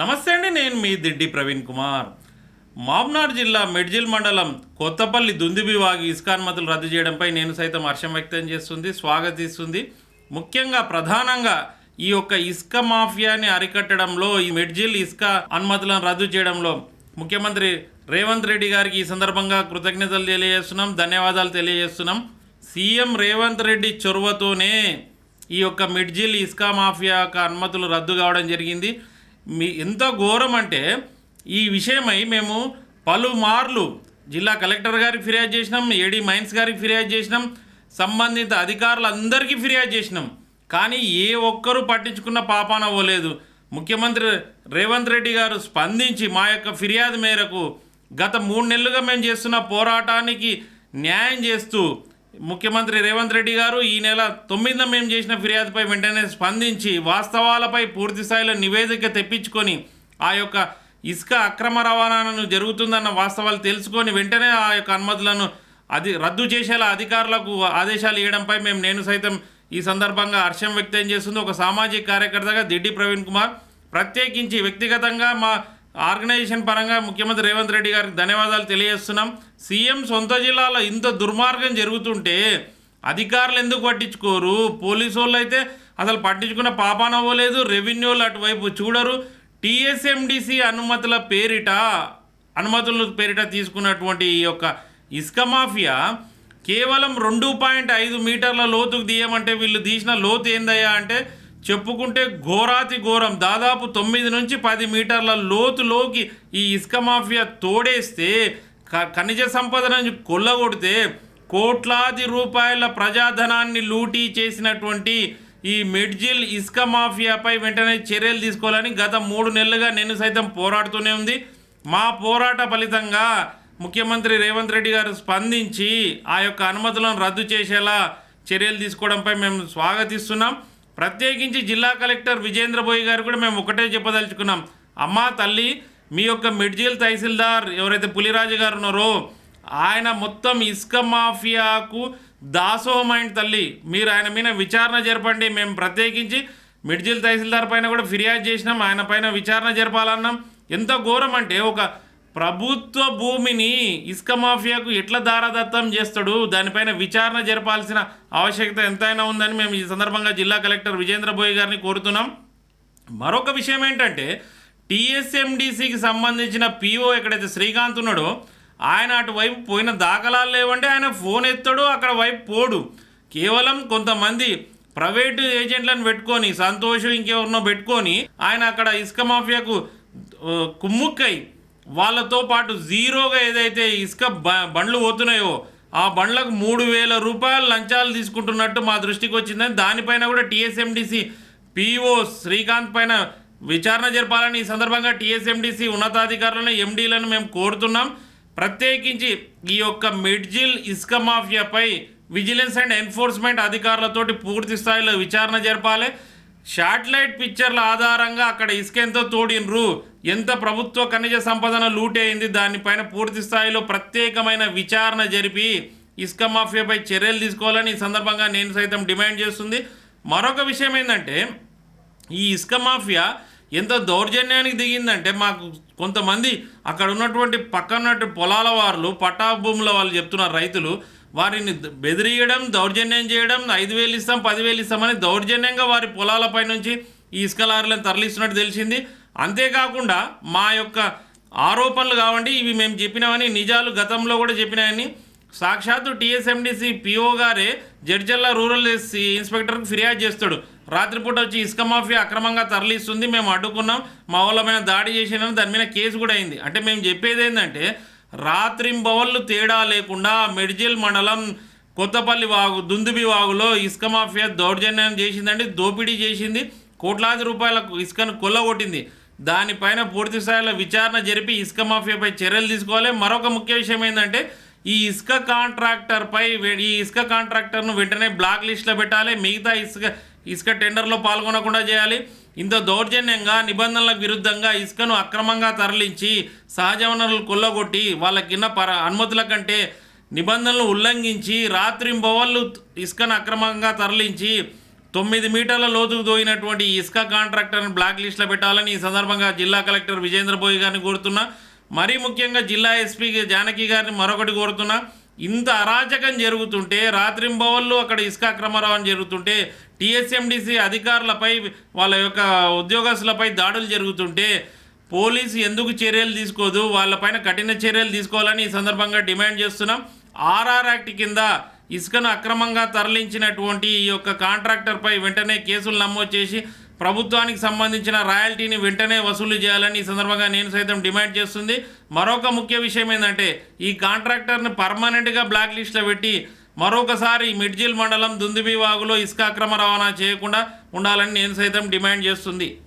నమస్తే అండి నేను మీ దిడ్డి ప్రవీణ్ కుమార్. మామ్నార్ జిల్లా మెడ్జిల్ మండలం కొత్తపల్లి దుందిబివాగి ఇస్కాన్మతులు రద్దు చేయడంపై నేను సైతం హర్షం వ్యక్తం చేస్తుంది స్వాగతిస్తుంది ముఖ్యంగా ప్రధానంగా ఈ యొక్క ఇసుక మాఫియాని అరికట్టడంలో ఈ మెడ్జిల్ ఇసుక అనుమతులను రద్దు చేయడంలో ముఖ్యమంత్రి రేవంత్ రెడ్డి గారికి ఈ సందర్భంగా కృతజ్ఞతలు తెలియజేస్తున్నాం ధన్యవాదాలు తెలియజేస్తున్నాం. సీఎం రేవంత్ రెడ్డి చొరవతోనే ఈ యొక్క మిడ్జిల్ ఇస్కా మాఫియా యొక్క అనుమతులు రద్దు కావడం జరిగింది. మీ ఎంత ఘోరం అంటే ఈ విషయమై మేము పలుమార్లు జిల్లా కలెక్టర్ గారికి ఫిర్యాదు చేసినాం ఏడీ మైన్స్ గారికి ఫిర్యాదు చేసినాం సంబంధిత అధికారులందరికీ ఫిర్యాదు చేసినాం. కానీ ఏ ఒక్కరూ పట్టించుకున్న పాపాన అవ్వలేదు. ముఖ్యమంత్రి రేవంత్ రెడ్డి గారు స్పందించి మా యొక్క ఫిర్యాదు మేరకు గత మూడు నెలలుగా మేము చేస్తున్న పోరాటానికి న్యాయం చేస్తూ ముఖ్యమంత్రి రేవంత్ రెడ్డి గారు ఈ నెల తొమ్మిదిన మేము చేసిన ఫిర్యాదుపై వెంటనే స్పందించి వాస్తవాలపై పూర్తి స్థాయిలో నివేదిక తెప్పించుకొని ఆ యొక్క ఇసుక అక్రమ రవాణాను జరుగుతుందన్న వాస్తవాలు తెలుసుకొని వెంటనే ఆ యొక్క అనుమతులను అది రద్దు చేసేలా అధికారులకు ఆదేశాలు ఇవ్వడంపై మేము నేను సైతం ఈ సందర్భంగా హర్షం వ్యక్తం చేస్తుంది. ఒక సామాజిక కార్యకర్తగా దిడ్డి ప్రవీణ్ కుమార్ ప్రత్యేకించి వ్యక్తిగతంగా మా ఆర్గనైజేషన్ పరంగా ముఖ్యమంత్రి రేవంత్ రెడ్డి గారికి ధన్యవాదాలు తెలియజేస్తున్నాం. సీఎం సొంత జిల్లాలో ఇంత దుర్మార్గం జరుగుతుంటే అధికారులు ఎందుకు పట్టించుకోరు? పోలీసు వాళ్ళు అయితే అసలు పట్టించుకున్న పాపాన అవ్వలేదు రెవెన్యూలు అటువైపు చూడరు. టీఎస్ఎండిసి అనుమతుల పేరిట అనుమతుల పేరిట తీసుకున్నటువంటి ఈ యొక్క ఇసుక మాఫియా కేవలం రెండు పాయింట్ ఐదు మీటర్ల లోతుకు తీయమంటే వీళ్ళు తీసిన లోతు ఏందయ్యా అంటే చెప్పుకుంటే ఘోరాతి ఘోరం. దాదాపు తొమ్మిది నుంచి పది మీటర్ల లోతులోకి ఈ ఇసుక మాఫియా తోడేస్తే క- ఖనిజ సంపదను కొల్లగొడితే కోట్లాది రూపాయల ప్రజాధనాన్ని లూటీ చేసినటువంటి ఈ మెడ్జిల్ ఇసుక మాఫియాపై వెంటనే చర్యలు తీసుకోవాలని గత మూడు నెలలుగా నేను సైతం పోరాడుతూనే ఉంది. మా పోరాట ఫలితంగా ముఖ్యమంత్రి రేవంత్ రెడ్డి గారు స్పందించి ఆ యొక్క అనుమతులను రద్దు చేసేలా చర్యలు తీసుకోవడంపై మేము స్వాగతిస్తున్నాం. ప్రత్యేకించి జిల్లా కలెక్టర్ విజేంద్రబోయ్ గారు కూడా మేము ఒకటే చెప్పదలుచుకున్నాం. అమ్మా తల్లి మీ యొక్క మిడ్జిల్ తహసీల్దార్ ఎవరైతే పులిరాజు గారు ఉన్నారో ఆయన మొత్తం ఇసుక మాఫియాకు దాసోహమైన తల్లి. మీరు ఆయన మీద విచారణ జరపండి. మేము ప్రత్యేకించి మిడ్జిల్ తహసీల్దార్ పైన కూడా ఫిర్యాదు చేసినాం. ఆయన పైన విచారణ జరపాలన్నాం. ఎంత ఘోరం అంటే ఒక ప్రభుత్వ భూమిని ఇసుక మాఫియాకు ఎట్లా దారాదత్తం చేస్తాడు? దానిపైన విచారణ జరపాల్సిన ఆవశ్యకత ఎంతైనా ఉందని మేము ఈ సందర్భంగా జిల్లా కలెక్టర్ విజేంద్ర బోయ్ గారిని కోరుతున్నాం. మరొక విషయం ఏంటంటే టీఎస్ఎండిసికి సంబంధించిన పిఓ ఎక్కడైతే శ్రీకాంత్ ఉన్నాడో ఆయన అటువైపు పోయిన దాఖలాలు లేవంటే ఆయన ఫోన్ ఎత్తాడు అక్కడ వైపు పోడు. కేవలం కొంతమంది ప్రైవేటు ఏజెంట్లను పెట్టుకొని సంతోషం ఇంకెవరినో పెట్టుకొని ఆయన అక్కడ ఇసుక మాఫియాకు కుమ్ముక్కై వాళ్ళతో పాటు జీరోగా ఏదైతే ఇసుక బ- బండ్లు పోతున్నాయో ఆ బండ్లకు మూడు వేల రూపాయలు లంచాలు తీసుకుంటున్నట్టు మా దృష్టికి వచ్చిందని దానిపైన కూడా టీఎస్ఎండిసి పిఓ శ్రీకాంత్ పైన విచారణ జరపాలని ఈ సందర్భంగా టీఎస్ఎండిసి ఉన్నతాధికారులను ఎండీలను మేము కోరుతున్నాం. ప్రత్యేకించి ఈ యొక్క మిడ్జిల్ ఇసుక మాఫియాపై విజిలెన్స్ అండ్ ఎన్ఫోర్స్మెంట్ అధికారులతోటి పూర్తి స్థాయిలో విచారణ జరపాలి. శాటిలైట్ పిక్చర్ల ఆధారంగా అక్కడ ఇసుక ఎంత తోడినరు. ఎంత ప్రభుత్వ ఖనిజ సంపదన లూట్ అయింది దానిపైన పూర్తి స్థాయిలో ప్రత్యేకమైన విచారణ జరిపి ఇసుక మాఫియాపై చర్యలు తీసుకోవాలని ఈ సందర్భంగా నేను సైతం డిమాండ్ చేస్తుంది. మరొక విషయం ఏంటంటే ఈ ఇసుక మాఫియా ఎంత దౌర్జన్యానికి దిగిందంటే మాకు కొంతమంది అక్కడ ఉన్నటువంటి పక్కన పొలాల వాళ్ళు పట్టా భూముల వాళ్ళు చెప్తున్నారు రైతులు. వారిని బెదిరియడం దౌర్జన్యం చేయడం ఐదు వేలు ఇస్తాం పదివేలు ఇస్తామని దౌర్జన్యంగా వారి పొలాలపై నుంచి ఈ ఇసుక లారీలను తరలిస్తున్నట్టు తెలిసింది. అంతేకాకుండా మా యొక్క ఆరోపణలు కావండి ఇవి మేము చెప్పినామని నిజాలు గతంలో కూడా చెప్పినాయని. సాక్షాత్తు టీఎస్ఎండిసి పిఓ గారే జడ్జల్లా రూరల్ ఇన్స్పెక్టర్కి ఫిర్యాదు చేస్తాడు. రాత్రిపూట వచ్చి ఇసుక మాఫియా అక్రమంగా తరలిస్తుంది మేము అడ్డుకున్నాం మా వాళ్ళ మీద దాడి చేసినాం దాని మీద కేసు కూడా అయింది. అంటే మేము చెప్పేది ఏంటంటే రాత్రింబవళ్ళు తేడా లేకుండా మెడ్జిల్ మండలం కొత్తపల్లి వాగు దుందుబి వాగులో ఇసుక మాఫియా దౌర్జన్యం చేసిందండి దోపిడీ చేసింది కోట్లాది రూపాయల ఇసుకను కొల్లగొట్టింది. దానిపైన పూర్తి స్థాయిలో విచారణ జరిపి ఇసుక మాఫియాపై చర్యలు తీసుకోవాలి. మరొక ముఖ్య విషయం ఏంటంటే ఈ ఇసుక కాంట్రాక్టర్పై ఈ ఇసుక కాంట్రాక్టర్ను వెంటనే బ్లాక్ లిస్ట్లో పెట్టాలి. మిగతా ఇసుక ఇసుక టెండర్లో పాల్గొనకుండా చేయాలి. ఇంత దౌర్జన్యంగా నిబంధనలకు విరుద్ధంగా ఇసుకను అక్రమంగా తరలించి సహజ వనరులు కొల్లగొట్టి వాళ్ళకిన్న పర అనుమతుల కంటే నిబంధనలు ఉల్లంఘించి రాత్రింబవళ్ళు ఇసుకను అక్రమంగా తరలించి తొమ్మిది మీటర్ల లోతుకు దోయినటువంటి ఇసుక కాంట్రాక్టర్ని బ్లాక్ లిస్ట్లో పెట్టాలని ఈ సందర్భంగా జిల్లా కలెక్టర్ విజేంద్ర బోయ్ గారిని కోరుతున్నా. మరీ ముఖ్యంగా జిల్లా ఎస్పీ జానకి గారిని మరొకటి కోరుతున్నా. ఇంత అరాచకం జరుగుతుంటే రాత్రింబవళ్ళు అక్కడ ఇసుక అక్రమరావం జరుగుతుంటే టీఎస్ఎండిసి అధికారులపై వాళ్ళ యొక్క ఉద్యోగస్తులపై దాడులు జరుగుతుంటే పోలీసు ఎందుకు చర్యలు తీసుకోదు? వాళ్ళపైన కఠిన చర్యలు తీసుకోవాలని ఈ సందర్భంగా డిమాండ్ చేస్తున్నాం. ఆర్ఆర్ యాక్ట్ కింద ఇసుకను అక్రమంగా తరలించినటువంటి ఈ యొక్క కాంట్రాక్టర్పై వెంటనే కేసులు నమోదు చేసి ప్రభుత్వానికి సంబంధించిన రాయల్టీని వెంటనే వసూలు చేయాలని ఈ సందర్భంగా నేను సైతం డిమాండ్ చేస్తుంది. మరొక ముఖ్య విషయం ఏంటంటే ఈ కాంట్రాక్టర్ని పర్మనెంట్గా బ్లాక్ లిస్ట్లో పెట్టి మరొకసారి మిడ్జిల్ మండలం దుందుబి వాగులో ఇసుక అక్రమ రవాణా చేయకుండా ఉండాలని నేను సైతం డిమాండ్ చేస్తుంది.